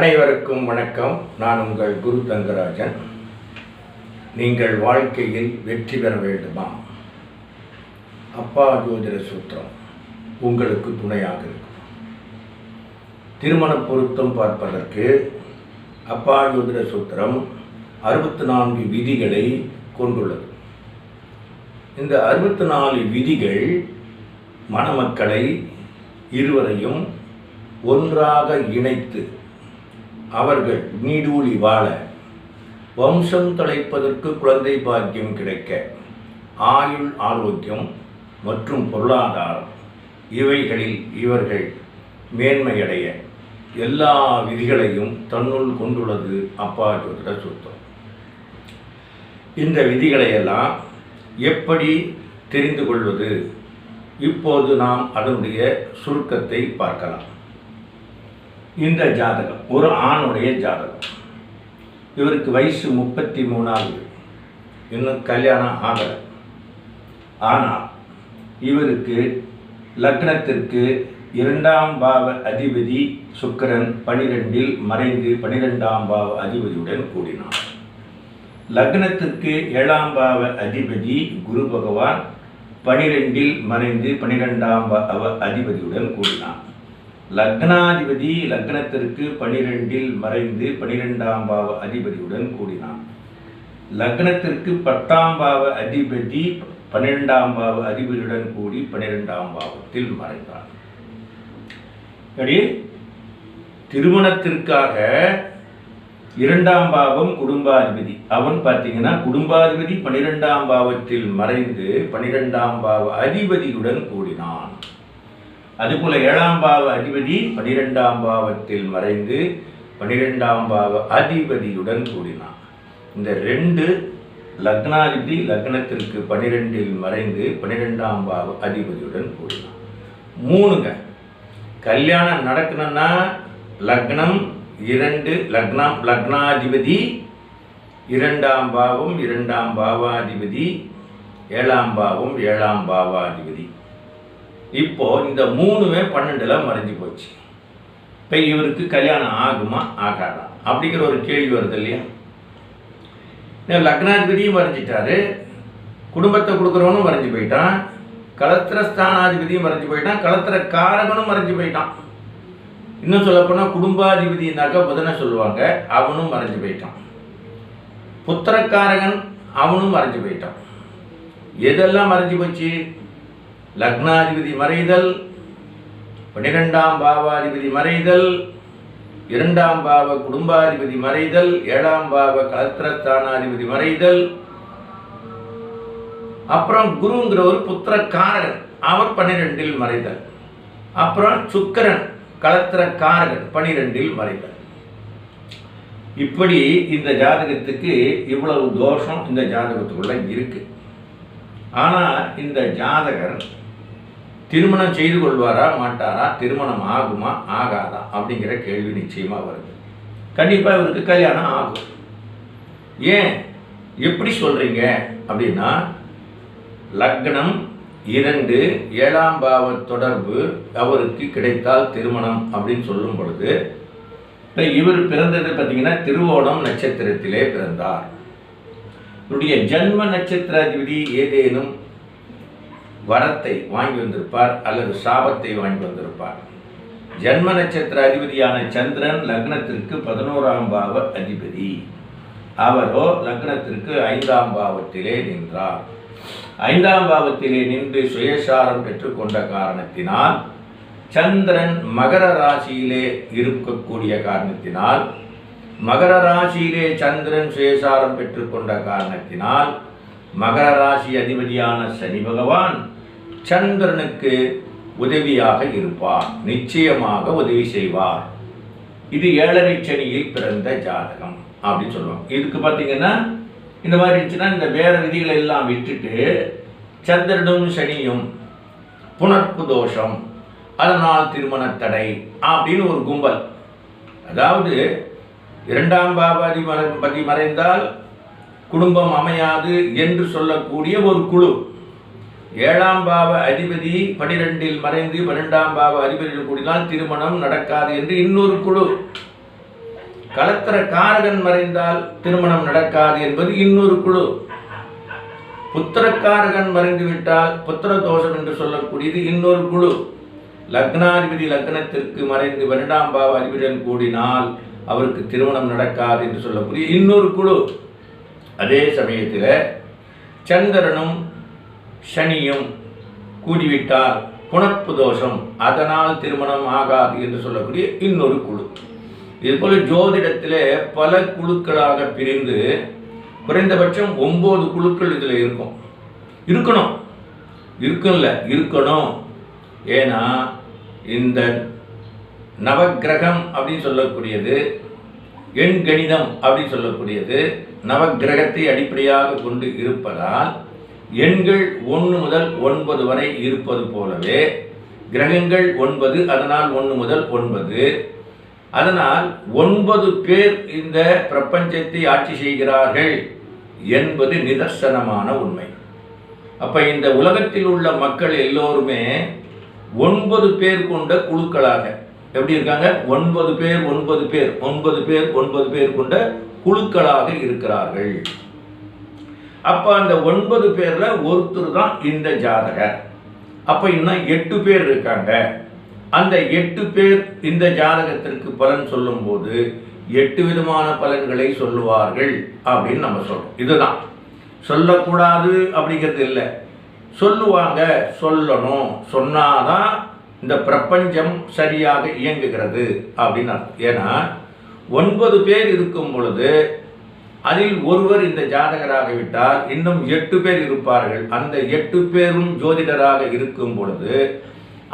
அனைவருக்கும் வணக்கம். நான் உங்கள் குரு தங்கராஜன். நீங்கள் வாழ்க்கையில் வெற்றி பெற வேண்டுமா? அப்பா ஜோதிட சூத்திரம் உங்களுக்கு துணையாக இருக்கும். திருமண பொருத்தம் பார்ப்பதற்கு அப்பா ஜோதிட சூத்திரம் அறுபத்தி நான்கு விதிகளை கொண்டுள்ளது. இந்த அறுபத்தி நாலு விதிகள் மணமக்களை இருவரையும் ஒன்றாக இணைத்து அவர்கள் நீடூழி வாழ வம்சம் தொலைப்பதற்கு குழந்தை பாக்கியம் கிடைக்க ஆயுள் ஆரோக்கியம் மற்றும் பொருளாதாரம் இவைகளில் இவர்கள் மேன்மையடைய எல்லா விதிகளையும் தன்னுள் கொண்டுள்ளது அப்பா ஜோதிட சுத்தம் இந்த விதிகளையெல்லாம் எப்படி தெரிந்து கொள்வது? இப்போது நாம் அதனுடைய சுருக்கத்தை பார்க்கலாம். இந்த ஜாதகம் ஒரு ஆணுடைய ஜாதகம். இவருக்கு வயசு முப்பத்தி மூணாவது இன்னும் கல்யாணம் ஆகலை. ஆனால் இவருக்கு லக்னத்திற்கு இரண்டாம் பாவ அதிபதி சுக்கிரன் பனிரெண்டில் மறைந்து பனிரெண்டாம் பாவ அதிபதியுடன் கூடினார். லக்னத்திற்கு ஏழாம் பாவ அதிபதி குரு பகவான் பனிரெண்டில் மறைந்து பனிரெண்டாம் அவ அதிபதியுடன் கூடினான் லக்னாதிபதி லக்னத்திற்கு பனிரெண்டில் மறைந்து பனிரெண்டாம் பாவ அதிபதியுடன் கூடினான். லக்னத்திற்கு பத்தாம் பாவ அதிபதி பன்னிரெண்டாம் பாவ அதிபதியுடன் கூடி பன்னிரெண்டாம் பாவத்தில் மறைந்தான். திருமணத்திற்காக இரண்டாம் பாவம் குடும்பாதிபதி. அவன் பார்த்தீங்கன்னா குடும்பாதிபதி பனிரெண்டாம் பாவத்தில் மறைந்து பனிரெண்டாம் பாவ அதிபதியுடன் கூடி அதுபோல ஏழாம் பாவ அதிபதி பனிரெண்டாம் பாவத்தில் மறைந்து பனிரெண்டாம் பாவ அதிபதியுடன் கூடினான் இந்த ரெண்டு லக்னாதிபதி லக்னத்திற்கு பனிரெண்டில் மறைந்து பனிரெண்டாம் பாவ அதிபதியுடன் கூடினான் மூணுங்க கல்யாணம் நடக்கணும்னா லக்னம் இரண்டு லக்னம் லக்னாதிபதி இரண்டாம் பாவம் இரண்டாம் பாவாதிபதி ஏழாம் பாவம் ஏழாம் பாவாதிபதி. இப்போ இந்த மூணுமே பன்னெண்டுல மறைஞ்சு போச்சு. இப்போ இவருக்கு கல்யாணம் ஆகுமா ஆகாதா? அப்படிங்கிற ஒரு கேள்வி வருது இல்லையா? லக்னாதிபதியும் வரைஞ்சிட்டாரு குடும்பத்தை கொடுக்குறவனும் வரைஞ்சு போயிட்டான். கலத்திர ஸ்தானாதிபதியும் மறைஞ்சு போயிட்டான். கலத்திர காரகனும் மறைஞ்சு போயிட்டான். இன்னும் சொல்லப்போனால் குடும்பாதிபதினாக்கா புதனை சொல்லுவாங்க. அவனும் மறைஞ்சு போயிட்டான். புத்திரக்காரகன் அவனும் மறைஞ்சு போயிட்டான். எதெல்லாம் மறைஞ்சு போச்சு? லக்னாதிபதி மறைதல் பன்னிரெண்டாம் பாவாதிபதி மறைதல் இரண்டாம் பாவ குடும்பாதிபதி மறைதல் ஏழாம் பாவ கலத்திரஸ்தானாதிபதி மறைதல். அப்புறம் குருங்கிற ஒரு புத்திரக்காரகன் அவர் பன்னிரெண்டில் மறைதல். அப்புறம் சுக்கரன் கலத்திரக்காரகன் பனிரெண்டில் மறைதல். இப்படி இந்த ஜாதகத்துக்கு இவ்வளவு தோஷம் இந்த ஜாதகத்துக்குள்ள இருக்கு. ஆனால் இந்த ஜாதகர் திருமணம் செய்து கொள்வாரா மாட்டாரா திருமணம் ஆகுமா ஆகாதா அப்படிங்கிற கேள்வி நிச்சயமாக வருது. கண்டிப்பாக இவருக்கு கல்யாணம் ஆகும். ஏன்? எப்படி சொல்கிறீங்க அப்படின்னா லக்னம் இரண்டு ஏழாம் பாவ தொடர்பு அவருக்கு கிடைத்தால் திருமணம் அப்படின்னு சொல்லும் பொழுது இப்போ இவர் பிறந்தது பார்த்தீங்கன்னா திருவோணம் நட்சத்திரத்திலே பிறந்தார். இவருடைய ஜன்ம நட்சத்திராதிபதி ஏதேனும் வரத்தை வாங்கி வந்திருப்பார் அல்லது சாபத்தை வாங்கி வந்திருப்பார். ஜன்ம நட்சத்திர அதிபதியான சந்திரன் லக்னத்திற்கு பதினோராம் பாவ அதிபதி. அவரோ லக்னத்திற்கு ஐந்தாம் பாவத்திலே நின்றார். ஐந்தாம் பாவத்திலே நின்று சுயசாரம் பெற்றுக்கொண்ட காரணத்தினால் சந்திரன் மகர ராசியிலே இருக்கக்கூடிய காரணத்தினால் மகர ராசியிலே சந்திரன் சுயசாரம் பெற்றுக்கொண்ட காரணத்தினால் மகர ராசி அதிபதியான சனி பகவான் சந்திரனுக்கு உதவியாக இருப்பார். நிச்சயமாக உதவி செய்வார். இது ஏழரை சனியில் பிறந்த ஜாதகம் அப்படின்னு சொல்லுவாங்க. இதுக்கு பார்த்தீங்கன்னா இந்த மாதிரி இருந்துச்சுன்னா இந்த வேற விதிகளை எல்லாம் விட்டுட்டு சந்திரனும் சனியும் புனர்ப்பு தோஷம் அதனால் திருமண தடை அப்படின்னு ஒரு கும்பல். அதாவது இரண்டாம் பாபாதி பதி மறைந்தால் குடும்பம் அமையாது என்று சொல்லக்கூடிய ஒரு குழு. ஏழாம் பாவ அதிபதி பனிரெண்டில் மறைந்து பன்னெண்டாம் பாவ அதிபதியில் கூடினால் திருமணம் நடக்காது என்று இன்னொரு குழு. கலத்திர காரகன் மறைந்தால் திருமணம் நடக்காது என்பது இன்னொரு குழு. புத்திரக்காரகன் மறைந்து விட்டால் புத்திர தோஷம் என்று சொல்லக்கூடியது இன்னொரு குழு. லக்னாதிபதி லக்னத்திற்கு மறைந்து பன்னெண்டாம் பாவ அதிபதியுடன் கூடினால் அவருக்கு திருமணம் நடக்காது என்று சொல்லக்கூடிய இன்னொரு குழு. அதே சமயத்தில் சந்திரனும் சனியும் கூடிவிட்டால் குணப்பு தோஷம். அதனால் திருமணம் ஆகாது என்று சொல்லக்கூடிய இன்னொரு குழு. இதுபோல் ஜோதிடத்தில் பல குழுக்களாக பிரிந்து குறைந்தபட்சம் ஒம்பது குழுக்கள் இதில் இருக்கும். இருக்கணும். இருக்கும்ல. இருக்கணும். ஏன்னா இந்த நவக்கிரகம் அப்படின்னு சொல்லக்கூடியது எண் கணிதம் அப்படின்னு சொல்லக்கூடியது. நவக்கிரகத்தை அடிப்படையாக கொண்டு இருப்பதால் எண்கள் ஒன்று முதல் ஒன்பது வரை இருப்பது போலவே கிரகங்கள் ஒன்பது அதனால் ஒன்று முதல் ஒன்பது. அதனால் ஒன்பது பேர் இந்த பிரபஞ்சத்தை ஆட்சி செய்கிறார்கள் என்பது நிதர்சனமான உண்மை. அப்போ இந்த உலகத்தில் உள்ள மக்கள் எல்லோருமே ஒன்பது பேர் கொண்ட குழுக்களாக எப்படி இருக்காங்க? ஒன்பது பேர் ஒன்பது பேர் ஒன்பது பேர் ஒன்பது பேர் கொண்ட குழுக்களாக இருக்கிறார்கள். அப்ப அந்த ஒன்பது பேர்ல ஒருத்தர் தான் இந்த ஜாதகர். அப்ப இன்னும் எட்டு பேர் இருக்காங்க. அந்த எட்டு பேர் இந்த ஜாதகத்திற்கு பலன் சொல்லும்போது எட்டு விதமான பலன்களை சொல்லுவார்கள் அப்படின்னு நம்ம சொல்றோம். இதுதான். சொல்லக்கூடாது அப்படிங்கிறது இல்லை. சொல்லுவாங்க சொல்லணும். சொன்னாதான் இந்த பிரபஞ்சம் சரியாக இயங்குகிறது அப்படின்னு அர்த்தம். ஏன்னா ஒன்பது பேர் இருக்கும் பொழுது அதில் ஒருவர் இந்த ஜாதகராக விட்டால் இன்னும் எட்டு பேர் இருப்பார்கள். அந்த எட்டு பேரும் ஜோதிடராக இருக்கும் பொழுது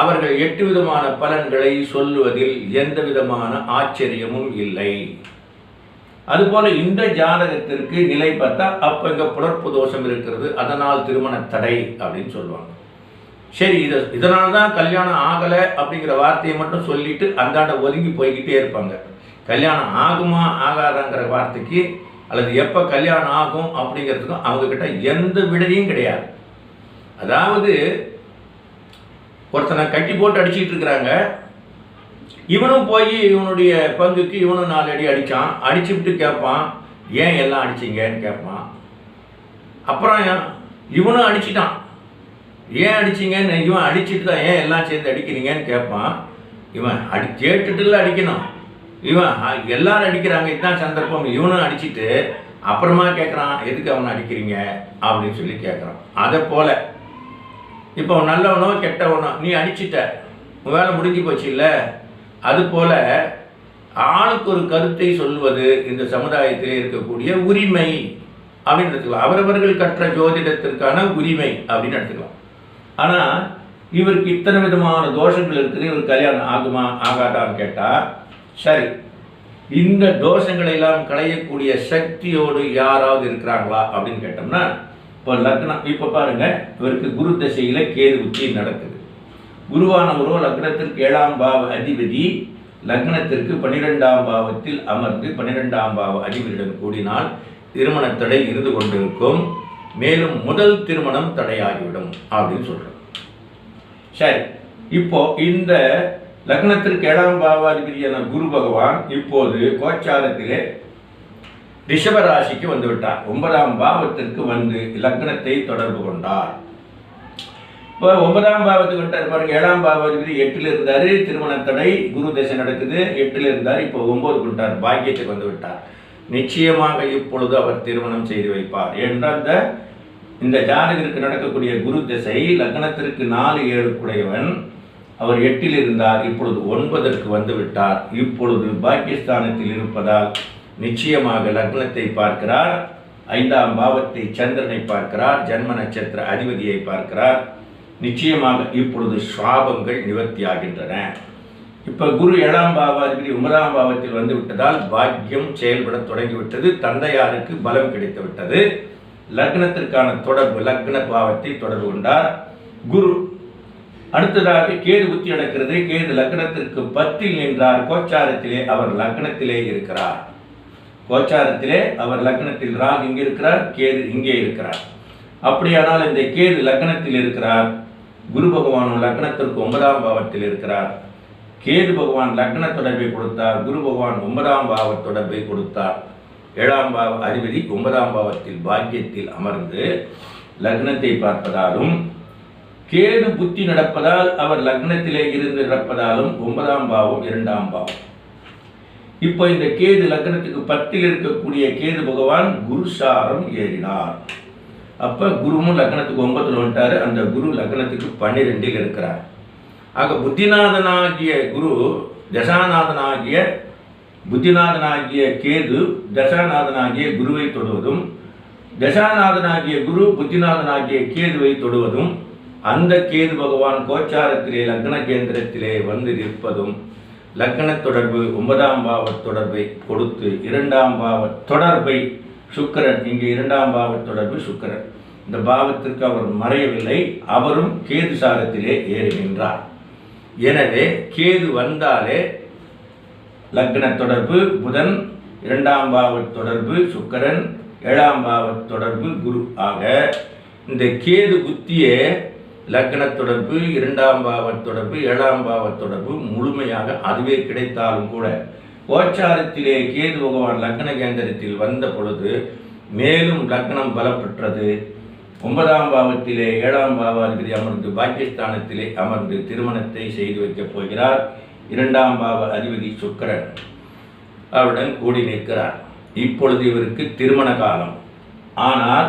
அவர்கள் எட்டு விதமான பலன்களை சொல்லுவதில் எந்த விதமான ஆச்சரியமும் இல்லை. அதுபோல இந்த ஜாதகத்திற்கு நிலை பார்த்தா அப்ப இங்கே புலர்ப்பு தோஷம் இருக்கிறது அதனால் திருமண தடை அப்படின்னு சொல்லுவாங்க. சரி இதை இதனால தான் கல்யாணம் ஆகலை அப்படிங்கிற வார்த்தையை மட்டும் சொல்லிட்டு அந்தாண்ட ஒதுங்கி போய்கிட்டே இருப்பாங்க. கல்யாணம் ஆகுமா ஆகாதாங்கிற வார்த்தைக்கு அல்லது எப்போ கல்யாணம் ஆகும் அப்படிங்கிறதுக்கும் அவங்கக்கிட்ட எந்த விடையும் கிடையாது. அதாவது ஒருத்தனை கட்டி போட்டு அடிச்சிட்டு இருக்கிறாங்க. இவனும் போய் இவனுடைய பங்குக்கு இவனும் நாலு அடி அடித்தான் அடிச்சுவிட்டு கேட்பான் ஏன் எல்லாம் அடிச்சிங்கன்னு கேட்பான் அப்புறம் இவனும் அடிச்சிட்டான். ஏன் அடிச்சீங்கன்னு இவன் அடிச்சிட்டு தான் ஏன் எல்லாம் சேர்ந்து அடிக்கிறீங்கன்னு கேட்பான். இவன் அடி கேட்டுட்டுல அடிக்கணும். இவன் எல்லாரும் அடிக்கிறாங்க. இதுதான் சந்தர்ப்பம். இவனும் அடிச்சிட்டு அப்புறமா கேட்குறான் எதுக்கு அவனை அடிக்கிறீங்க? அப்படின்னு சொல்லி கேட்குறான் அதை போல. இப்போ நல்லவனோ கெட்டவனோ நீ அடிச்சிட்ட. உன் வேலை முடிஞ்சு போச்சு இல்லை? அதுபோல ஆளுக்கு ஒரு கருத்தை சொல்வது இந்த சமுதாயத்தில் இருக்கக்கூடிய உரிமை. அப்படின்னு எடுத்துக்கலாம். அவரவர்கள் கற்ற ஜோதிடத்திற்கான உரிமை அப்படின்னு எடுத்துக்கலாம். ஆனால் இவருக்கு இத்தனை விதமான தோஷங்கள் இருக்குது இவர் கல்யாணம் ஆகுமா ஆகாதான்னு கேட்டால் சரி இந்த தோஷங்களை எல்லாம் களையக்கூடிய சக்தியோடு யாராவது இருக்கிறாங்களா அப்படின்னு கேட்டோம்னா இப்போ லக்னம் இப்போ பாருங்க இவருக்கு குரு தசையில கேது உச்சி நடக்குது. குருவானவரோ லக்னத்திற்கு ஏழாம் பாவ அதிபதி லக்னத்திற்கு பன்னிரெண்டாம் பாவத்தில் அமர்ந்து பன்னிரெண்டாம் பாவ அதிபதியுடன் கூடினால் திருமண தடை இருந்து கொண்டிருக்கும். மேலும் முதல் திருமணம் தடையாகிவிடும் அப்படின்னு சொல்கிறோம் சரி இப்போ இந்த லக்னத்திற்கு ஏழாம் பாவாதிபதியான குரு பகவான் இப்போது கோச்சாரத்திலே ரிஷபராசிக்கு வந்து விட்டார். ஒன்பதாம் பாவத்திற்கு வந்து லக்னத்தை தொடர்பு கொண்டார். இப்போ ஒன்பதாம் பாவத்துக்கு வந்துட்டார். பாருங்க ஏழாம் பாவாதிபதி எட்டில் இருந்தாரு. திருமண தடை குரு தசை நடக்குது. எட்டுல இருந்தார். இப்போ ஒன்பது விட்டார் பாக்கியத்துக்கு வந்து விட்டார். நிச்சயமாக இப்பொழுது அவர் திருமணம் செய்து வைப்பார். என்ற இந்த இந்த ஜாதகருக்கு நடக்கக்கூடிய குரு திசை லக்னத்திற்கு நாலு ஏற்குடையவன் அவர் எட்டில் இருந்தார் இப்பொழுது ஒன்பதற்கு வந்துவிட்டார் இப்பொழுது பாகிஸ்தானத்தில் இருப்பதால் நிச்சயமாக லக்னத்தை பார்க்கிறார். ஐந்தாம் பாவத்தை சந்திரனை பார்க்கிறார் ஜன்ம நட்சத்திர அதிபதியை பார்க்கிறார். நிச்சயமாக இப்பொழுது சாபங்கள் நிவர்த்தியாகின்றன இப்போ குரு ஏழாம் பாவாதிபதி ஒன்பதாம் பாவத்தில் வந்து விட்டதால் பாக்கியம் செயல்பட தொடங்கிவிட்டது. தந்தையாருக்கு பலம் கிடைத்து விட்டது லக்னத்திற்கான தொடர்பு லக்ன பாவத்தை தொடர்பு கொண்டார். குரு அடுத்ததாக கேது புத்தி நடக்கிறது. கேது லக்னத்திற்கு பத்தில் நின்றார். கோச்சாரத்திலே அவர் லக்னத்திலே இருக்கிறார். கோச்சாரத்திலே அவர் லக்னத்தில் ராகு இங்கே இருக்கிறார் கேது இங்கே இருக்கிறார். அப்படியானால் இந்த கேது லக்னத்தில் இருக்கிறார். குரு பகவானும் லக்னத்திற்கு ஒன்பதாம் பாவத்தில் இருக்கிறார். கேது பகவான் லக்ன தொடர்பை கொடுத்தார் குரு பகவான் ஒன்பதாம் பாவ தொடர்பை கொடுத்தார். ஏழாம் பாவ அதிபதி ஒன்பதாம் பாவத்தில் பாக்கியத்தில் அமர்ந்து லக்னத்தை பார்ப்பதாலும் கேது புத்தி நடப்பதால் அவர் லக்னத்திலே இருந்து நடப்பதாலும் ஒன்பதாம் பாவம் இரண்டாம் பாவம். இப்போ இந்த கேது லக்னத்துக்கு பத்தில் இருக்கக்கூடிய கேது பகவான் குருசாரம் ஏறினார். அப்ப குருவும் லக்னத்துக்கு ஒன்பதுல வந்துட்டாரு அந்த குரு லக்னத்துக்கு பன்னிரெண்டில் இருக்கிறார். ஆக புத்திநாதனாகிய குரு தசாநாதனாகிய புத்திநாதனாகிய கேது தசாநாதனாகிய குருவை தொடுவதும் தசாநாதனாகிய குரு புத்திநாதனாகிய கேதுவை தொடுவதும் அந்த கேது பகவான் கோச்சாரத்திலே லக்ன கேந்திரத்திலே வந்து நிற்பதும் லக்ன தொடர்பு ஒன்பதாம் பாவ தொடர்பை கொடுத்து இரண்டாம் பாவ தொடர்பை சுக்கிரன் இங்கே இரண்டாம் பாவ தொடர்பு சுக்கரன் இந்த பாவத்திற்கு அவர் மறையவில்லை அவரும் கேது சாரத்திலே ஏறுகின்றார் எனவே கேது வந்தாலே லக்ன தொடர்பு புதன் இரண்டாம் பாவ தொடர்பு சுக்கரன் ஏழாம் பாவ தொடர்பு குரு. ஆக இந்த கேது புத்தியே லக்ன தொடர்பு இரண்டாம் பாவ தொடர்பு ஏழாம் பாவ தொடர்பு முழுமையாக அதுவே கிடைத்தாலும் கூட கோச்சாரத்திலே கேது பகவான் லக்ன கேந்திரத்தில் வந்த பொழுது மேலும் லக்னம் பலப்பெற்றது ஒன்பதாம் பாவத்திலே ஏழாம் பாவாதிபதி அமர்ந்து பாக்கியஸ்தானத்திலே அமர்ந்து திருமணத்தை செய்து வைக்கப் போகிறார். இரண்டாம் பாவ அதிபதி சுக்கிரன் அவருடன் கூடி நிற்கிறார். இப்பொழுது இவருக்கு திருமண காலம். ஆனால்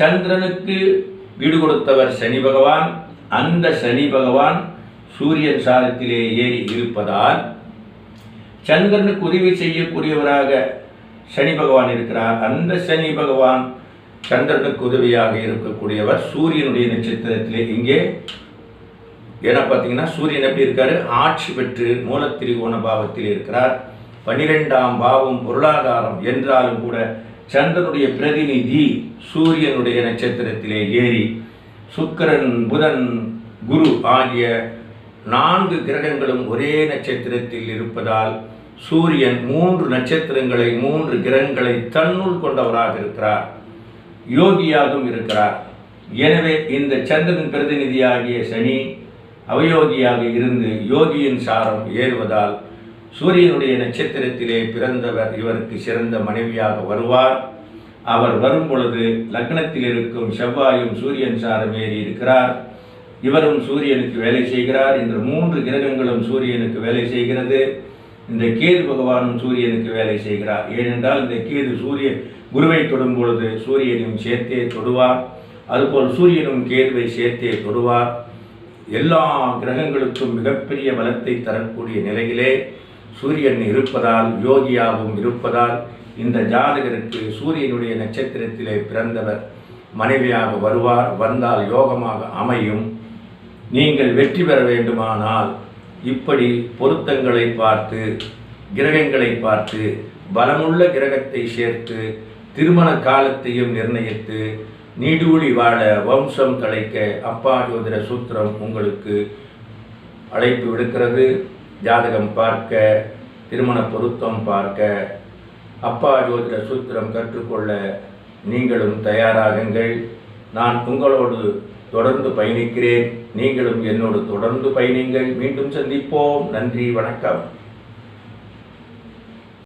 சந்திரனுக்கு வீடு கொடுத்தவர் சனி பகவான். அந்த சனி பகவான் சூரியன் சாரத்திலே ஏறி இருப்பதால் சந்திரனுக்கு உதவி செய்யக்கூடியவராக சனி பகவான் இருக்கிறார். அந்த சனி பகவான் சந்திரனுக்கு உதவியாக இருக்கக்கூடியவர் சூரியனுடைய நட்சத்திரத்திலே இங்கே. ஏன்னா பார்த்தீங்கன்னா சூரியன் எப்படி இருக்காரு? ஆட்சி பெற்று மூலத்திரிகோண பாவத்தில் இருக்கிறார். பன்னிரெண்டாம் பாவம் பொருளாதாரம் என்றாலும் கூட சந்திரனுடைய பிரதிநிதி சூரியனுடைய நட்சத்திரத்திலே ஏறி. சுக்கிரன் புதன் குரு ஆகிய நான்கு கிரகங்களும் ஒரே நட்சத்திரத்தில் இருப்பதால் சூரியன் மூன்று நட்சத்திரங்களை மூன்று கிரகங்களை தன்னுள் கொண்டவராக இருக்கிறார். யோகியாகவும் இருக்கிறார். எனவே இந்த சந்திரன் பிரதிநிதியாகிய சனி அவயோகியாக இருந்து யோகியின் சாரம் ஏறுவதால் சூரியனுடைய நட்சத்திரத்திலே பிறந்தவர் இவருக்கு சிறந்த மனைவியாக வருவார். அவர் வரும் பொழுது லக்னத்தில் இருக்கும் செவ்வாயும் சூரியன் சாரம் ஏறி இருக்கிறார். இவரும் சூரியனுக்கு வேலை செய்கிறார். இந்த மூன்று கிரகங்களும் சூரியனுக்கு வேலை செய்கிறது. இந்த கேது பகவானும் சூரியனுக்கு வேலை செய்கிறார். ஏனென்றால் இந்த கேது சூரிய குருவை தொடும் பொழுது சூரியனையும் சேர்த்தே தொடுவார். அதுபோல் சூரியனும் கேதுவை சேர்த்தே தொடுவார். எல்லா கிரகங்களுக்கும் மிகப்பெரிய பலத்தை தரக்கூடிய நிலையிலே சூரியன் இருப்பதால் யோகியாகவும் இருப்பதால் இந்த ஜாதகருக்கு சூரியனுடைய நட்சத்திரத்திலே பிறந்தவர் மனைவியாக வருவார். வந்தால் யோகமாக அமையும். நீங்கள் வெற்றி பெற வேண்டுமானால் இப்படி பொருத்தங்களை பார்த்து கிரகங்களை பார்த்து பலமுள்ள கிரகத்தை சேர்த்து திருமண காலத்தையும் நிர்ணயித்து நீடூழி வாழ வம்சம் கலைக்க அப்பா ஜோதிட சூத்திரம் உங்களுக்கு அழைப்பு விடுக்கிறது. ஜாதகம் பார்க்க திருமண பொருத்தம் பார்க்க அப்பா ஜோதிட சூத்திரம் கற்றுக்கொள்ள நீங்களும் தயாராகுங்கள். நான் உங்களோடு தொடர்ந்து பயணிக்கிறேன். நீங்களும் என்னோடு தொடர்ந்து பயணிங்கள். மீண்டும் சந்திப்போம். நன்றி வணக்கம்.